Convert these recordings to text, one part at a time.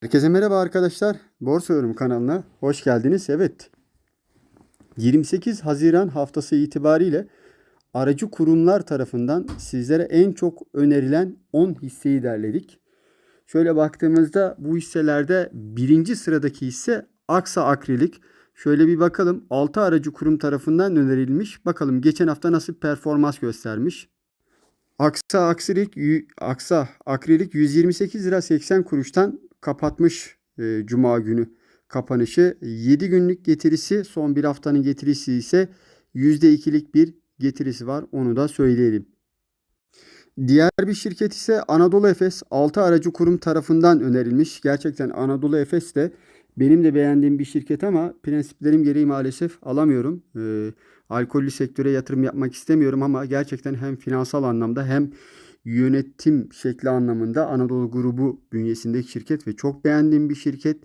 Herkese merhaba arkadaşlar. Borsa Yorum kanalına hoş geldiniz. Evet. 28 Haziran haftası itibariyle aracı kurumlar tarafından sizlere en çok önerilen 10 hisseyi derledik. Şöyle baktığımızda bu hisselerde birinci sıradaki hisse Aksa Akrilik. Şöyle bir bakalım 6 aracı kurum tarafından önerilmiş. Bakalım geçen hafta nasıl performans göstermiş. Aksa Akrilik, Aksa Akrilik 128 lira 80 kuruştan kapatmış e, Cuma günü kapanışı. 7 günlük getirisi son bir haftanın getirisi ise %2'lik bir getirisi var. Onu da söyleyelim. Diğer bir şirket ise Anadolu Efes 6 aracı kurum tarafından önerilmiş. Gerçekten Anadolu Efes de benim de beğendiğim bir şirket ama prensiplerim gereği maalesef alamıyorum. Ee, alkollü sektöre yatırım yapmak istemiyorum ama gerçekten hem finansal anlamda hem yönetim şekli anlamında Anadolu grubu bünyesindeki şirket ve çok beğendiğim bir şirket.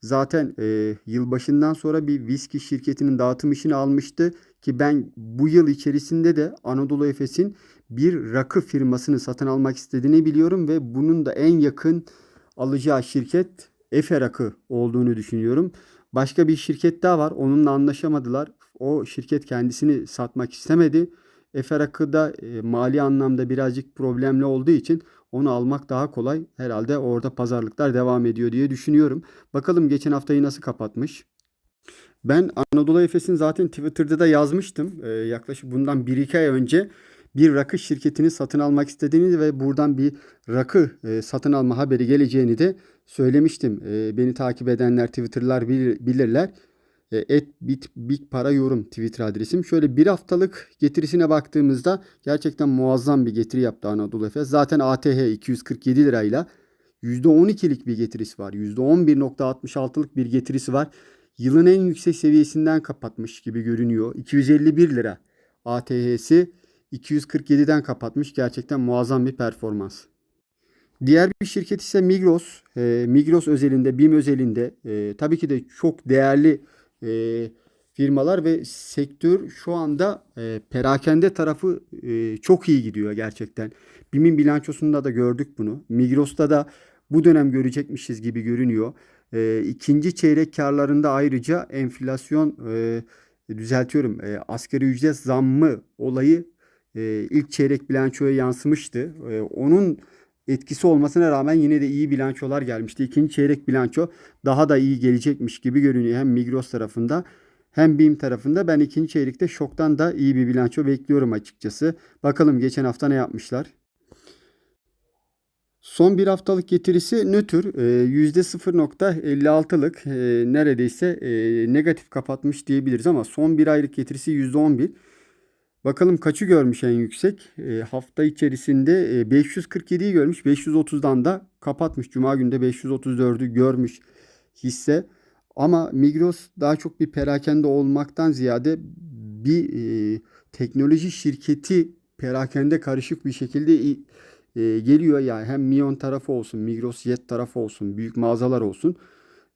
Zaten e, yılbaşından sonra bir viski şirketinin dağıtım işini almıştı ki ben bu yıl içerisinde de Anadolu Efes'in bir rakı firmasını satın almak istediğini biliyorum ve bunun da en yakın alacağı şirket Efe Rakı olduğunu düşünüyorum. Başka bir şirket daha var. Onunla anlaşamadılar. O şirket kendisini satmak istemedi. Efe Rakı da e, mali anlamda birazcık problemli olduğu için onu almak daha kolay. Herhalde orada pazarlıklar devam ediyor diye düşünüyorum. Bakalım geçen haftayı nasıl kapatmış. Ben Anadolu Efes'in zaten Twitter'da da yazmıştım. Ee, yaklaşık bundan 1-2 ay önce bir rakı şirketini satın almak istediğini ve buradan bir rakı e, satın alma haberi geleceğini de söylemiştim. E, beni takip edenler Twitter'lar bilir, bilirler. E, et bit big para yorum Twitter adresim. Şöyle bir haftalık getirisine baktığımızda gerçekten muazzam bir getiri yaptı Anadolu Efes. Zaten ATH 247 lirayla %12'lik bir getirisi var. %11.66'lık bir getirisi var. Yılın en yüksek seviyesinden kapatmış gibi görünüyor. 251 lira ATH'si 247'den kapatmış. Gerçekten muazzam bir performans. Diğer bir şirket ise Migros. E, Migros özelinde, BİM özelinde e, tabii ki de çok değerli e, firmalar ve sektör şu anda e, perakende tarafı e, çok iyi gidiyor gerçekten. BİM'in bilançosunda da gördük bunu. Migros'ta da bu dönem görecekmişiz gibi görünüyor. E, ikinci çeyrek karlarında ayrıca enflasyon e, düzeltiyorum e, asgari ücret zammı olayı e, ilk çeyrek bilançoya yansımıştı. E, onun etkisi olmasına rağmen yine de iyi bilançolar gelmişti. İkinci çeyrek bilanço daha da iyi gelecekmiş gibi görünüyor hem Migros tarafında hem BİM tarafında. Ben ikinci çeyrekte şoktan da iyi bir bilanço bekliyorum açıkçası. Bakalım geçen hafta ne yapmışlar. Son bir haftalık getirisi nötr e, %0.56'lık e, neredeyse e, negatif kapatmış diyebiliriz ama son bir aylık getirisi %11. Bakalım kaçı görmüş en yüksek? E, hafta içerisinde e, 547'yi görmüş. 530'dan da kapatmış. Cuma günde 534'ü görmüş hisse. Ama Migros daha çok bir perakende olmaktan ziyade bir e, teknoloji şirketi perakende karışık bir şekilde e, geliyor. Yani hem Mion tarafı olsun, Migros Yet tarafı olsun, büyük mağazalar olsun,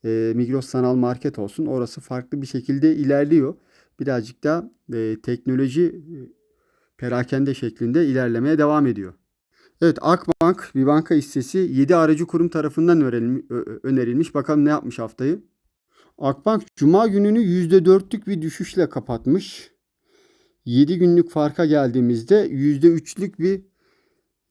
e, Migros Sanal Market olsun. Orası farklı bir şekilde ilerliyor birazcık da e, teknoloji e, perakende şeklinde ilerlemeye devam ediyor. Evet Akbank bir banka hissesi 7 aracı kurum tarafından önerilmiş. Bakalım ne yapmış haftayı. Akbank Cuma gününü %4'lük bir düşüşle kapatmış. 7 günlük farka geldiğimizde %3'lük bir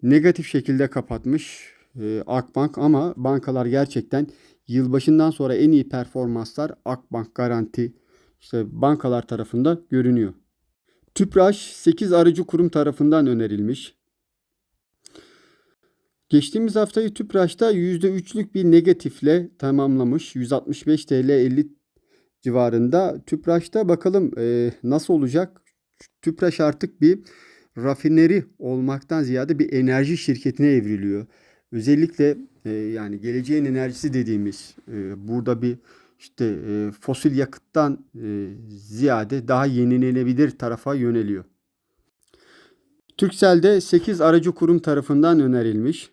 negatif şekilde kapatmış e, Akbank ama bankalar gerçekten yılbaşından sonra en iyi performanslar Akbank Garanti, işte bankalar tarafında görünüyor. Tüpraş 8 aracı kurum tarafından önerilmiş. Geçtiğimiz haftayı Tüpraş'ta %3'lük bir negatifle tamamlamış. 165 TL 50 civarında. Tüpraş'ta bakalım e, nasıl olacak? Tüpraş artık bir rafineri olmaktan ziyade bir enerji şirketine evriliyor. Özellikle e, yani geleceğin enerjisi dediğimiz e, burada bir işte e, fosil yakıttan e, ziyade daha yenilenebilir tarafa yöneliyor. Türkcell'de 8 aracı kurum tarafından önerilmiş.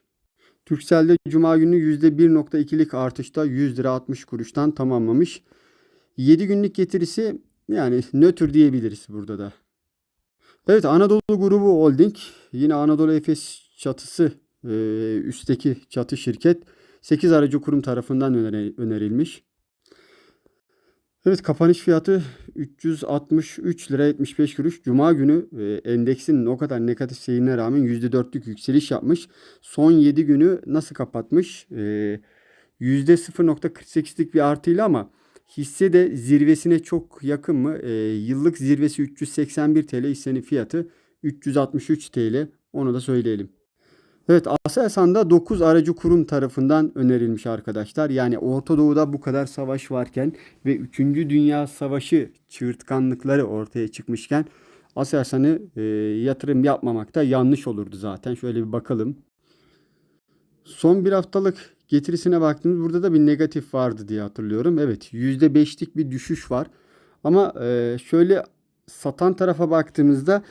Türkcell'de Cuma günü %1.2'lik artışta 100 lira 60 kuruştan tamamlamış. 7 günlük getirisi yani nötr diyebiliriz burada da. Evet Anadolu Grubu Holding yine Anadolu Efes çatısı e, üstteki çatı şirket 8 aracı kurum tarafından öneri- önerilmiş. Evet kapanış fiyatı 363 lira 75 kuruş. Cuma günü e, endeksin o kadar negatif seyrine rağmen %4'lük yükseliş yapmış. Son 7 günü nasıl kapatmış? E, %0.48'lik bir artıyla ama hisse de zirvesine çok yakın mı? E, yıllık zirvesi 381 TL hissenin fiyatı 363 TL. Onu da söyleyelim. Evet Aselsan'da 9 aracı kurum tarafından önerilmiş arkadaşlar. Yani Orta Doğu'da bu kadar savaş varken ve 3. Dünya Savaşı çığırtkanlıkları ortaya çıkmışken Aselsan'ı e, yatırım yapmamak da yanlış olurdu zaten. Şöyle bir bakalım. Son bir haftalık getirisine baktığımız burada da bir negatif vardı diye hatırlıyorum. Evet %5'lik bir düşüş var. Ama e, şöyle satan tarafa baktığımızda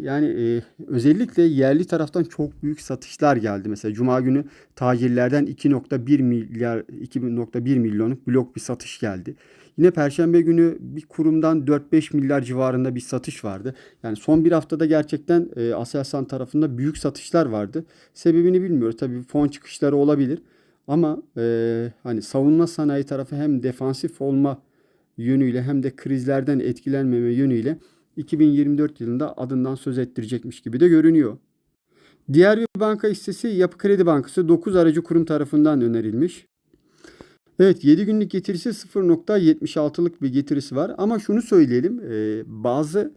yani e, özellikle yerli taraftan çok büyük satışlar geldi. Mesela Cuma günü tacirlerden 2.1 milyar 2.1 milyonluk blok bir satış geldi. Yine Perşembe günü bir kurumdan 4-5 milyar civarında bir satış vardı. Yani son bir haftada gerçekten e, Aselsan tarafında büyük satışlar vardı. Sebebini bilmiyoruz. Tabii fon çıkışları olabilir. Ama e, hani savunma sanayi tarafı hem defansif olma yönüyle hem de krizlerden etkilenmeme yönüyle 2024 yılında adından söz ettirecekmiş gibi de görünüyor. Diğer bir banka hissesi Yapı Kredi Bankası 9 aracı kurum tarafından önerilmiş. Evet 7 günlük getirisi 0.76'lık bir getirisi var ama şunu söyleyelim e, bazı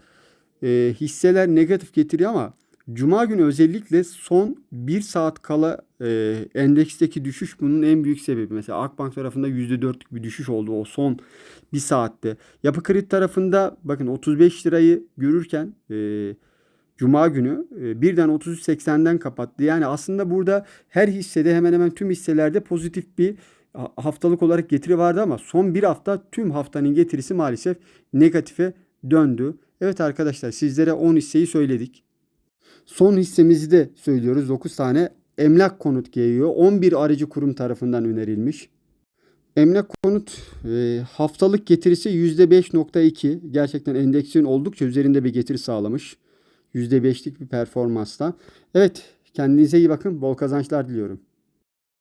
e, hisseler negatif getiriyor ama Cuma günü özellikle son 1 saat kala e, endeksteki düşüş bunun en büyük sebebi. Mesela Akbank tarafında %4'lük bir düşüş oldu o son 1 saatte. Yapı Kredi tarafında bakın 35 lirayı görürken e, Cuma günü e, birden 33.80'den kapattı. Yani aslında burada her hissede hemen hemen tüm hisselerde pozitif bir ha- haftalık olarak getiri vardı ama son bir hafta tüm haftanın getirisi maalesef negatife döndü. Evet arkadaşlar sizlere 10 hisseyi söyledik. Son hissemizi de söylüyoruz. 9 tane emlak konut geliyor. 11 aracı kurum tarafından önerilmiş. Emlak konut e, haftalık getirisi %5.2. Gerçekten endeksin oldukça üzerinde bir getiri sağlamış. %5'lik bir performansla. Evet kendinize iyi bakın. Bol kazançlar diliyorum.